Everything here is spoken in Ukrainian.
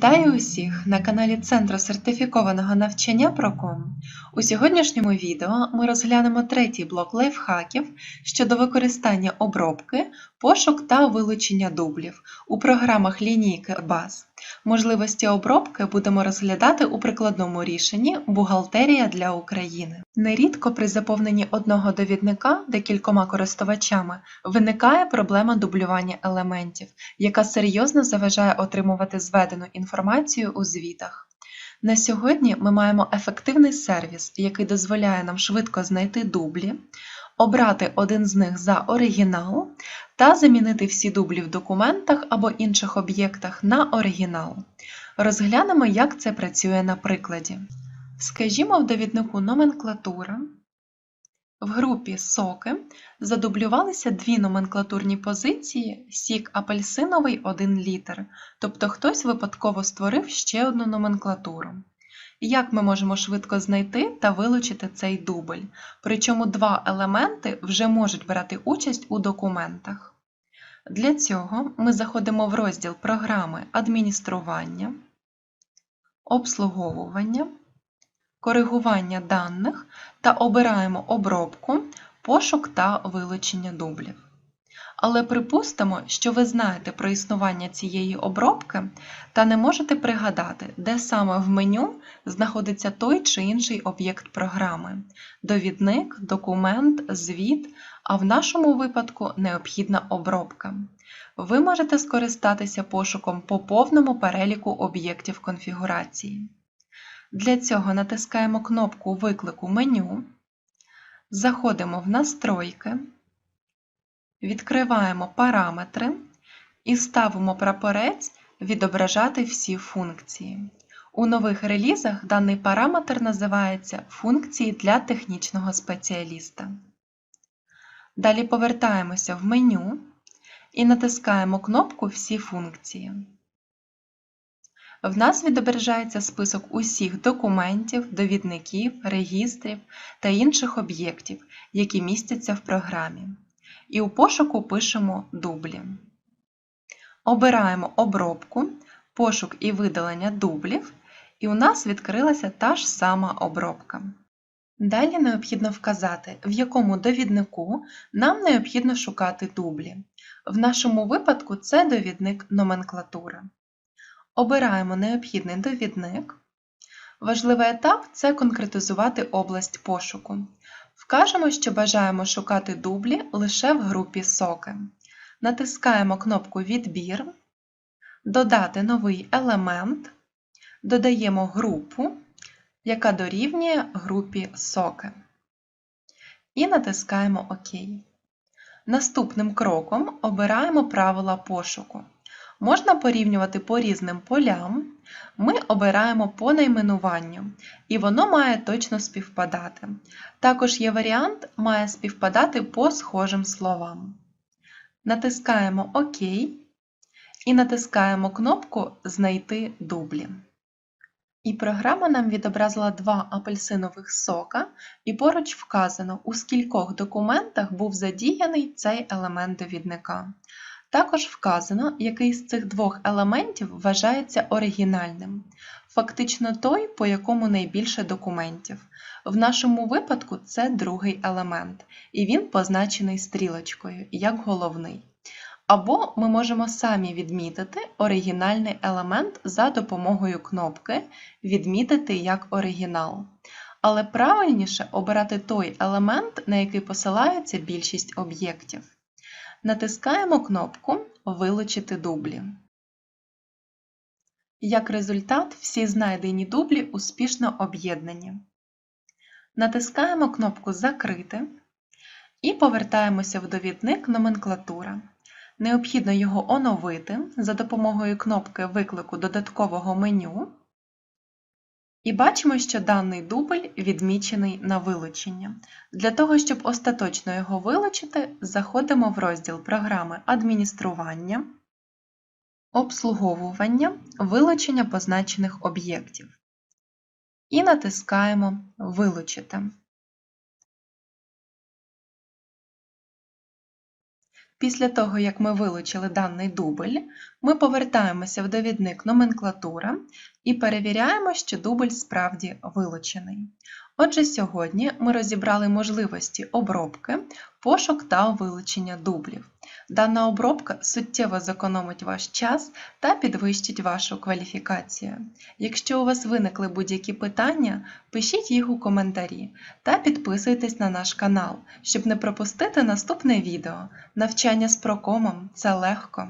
Вітаю усіх на каналі Центру сертифікованого навчання Проком. У сьогоднішньому відео ми розглянемо третій блок лайфхаків щодо використання обробки, пошук та вилучення дублів у програмах лінійки баз. Можливості обробки будемо розглядати у прикладному рішенні Бухгалтерія для України. Нерідко при заповненні одного довідника декількома користувачами виникає проблема дублювання елементів, яка серйозно заважає отримувати зведену інформацію у звітах. На сьогодні ми маємо ефективний сервіс, який дозволяє нам швидко знайти дублі, обрати один з них за оригінал та замінити всі дублі в документах або інших об'єктах на оригінал. Розглянемо, як це працює на прикладі. Скажімо, в довіднику номенклатура в групі соки задублювалися дві номенклатурні позиції сік апельсиновий 1 літр, тобто хтось випадково створив ще одну номенклатуру. Як ми можемо швидко знайти та вилучити цей дубль? Причому два елементи вже можуть брати участь у документах. Для цього ми заходимо в розділ програми адміністрування, обслуговування, коригування даних та обираємо обробку, пошук та вилучення дублів. Але припустимо, що ви знаєте про існування цієї обробки та не можете пригадати, де саме в меню знаходиться той чи інший об'єкт програми довідник, документ, звіт, а в нашому випадку необхідна обробка. Ви можете скористатися пошуком по повному переліку об'єктів конфігурації. Для цього натискаємо кнопку виклику меню, заходимо в настройки. Відкриваємо параметри і ставимо прапорець Відображати всі функції. У нових релізах даний параметр називається Функції для технічного спеціаліста. Далі повертаємося в меню і натискаємо кнопку Всі функції. В нас відображається список усіх документів, довідників, регістрів та інших об'єктів, які містяться в програмі і у пошуку пишемо дублі. Обираємо обробку, пошук і видалення дублів, і у нас відкрилася та ж сама обробка. Далі необхідно вказати, в якому довіднику нам необхідно шукати дублі. В нашому випадку це довідник номенклатура. Обираємо необхідний довідник. Важливий етап це конкретизувати область пошуку. Вкажемо, що бажаємо шукати дублі лише в групі соки. Натискаємо кнопку Відбір, Додати новий елемент, додаємо групу, яка дорівнює групі соки. І натискаємо ОК. Наступним кроком обираємо правила пошуку. Можна порівнювати по різним полям. Ми обираємо по найменуванню, і воно має точно співпадати. Також є варіант, має співпадати по схожим словам. Натискаємо ОК і натискаємо кнопку Знайти дублі. І програма нам відобразила два апельсинових сока, і поруч вказано, у скількох документах був задіяний цей елемент довідника. Також вказано, який з цих двох елементів вважається оригінальним. Фактично той, по якому найбільше документів. В нашому випадку це другий елемент, і він позначений стрілочкою, як головний. Або ми можемо самі відмітити оригінальний елемент за допомогою кнопки Відмітити як оригінал. Але правильніше обирати той елемент, на який посилається більшість об'єктів. Натискаємо кнопку Вилучити дублі. Як результат, всі знайдені дублі успішно об'єднані. Натискаємо кнопку Закрити і повертаємося в довідник Номенклатура. Необхідно його оновити за допомогою кнопки виклику додаткового меню. І бачимо, що даний дубль відмічений на вилучення. Для того, щоб остаточно його вилучити, заходимо в розділ програми Адміністрування, обслуговування, вилучення позначених об'єктів. І натискаємо Вилучити. Після того, як ми вилучили даний дубль, ми повертаємося в довідник номенклатура і перевіряємо, що дубль справді вилучений. Отже, сьогодні ми розібрали можливості обробки, пошук та вилучення дублів. Дана обробка суттєво зекономить ваш час та підвищить вашу кваліфікацію. Якщо у вас виникли будь-які питання, пишіть їх у коментарі та підписуйтесь на наш канал, щоб не пропустити наступне відео. Навчання з прокомом це легко.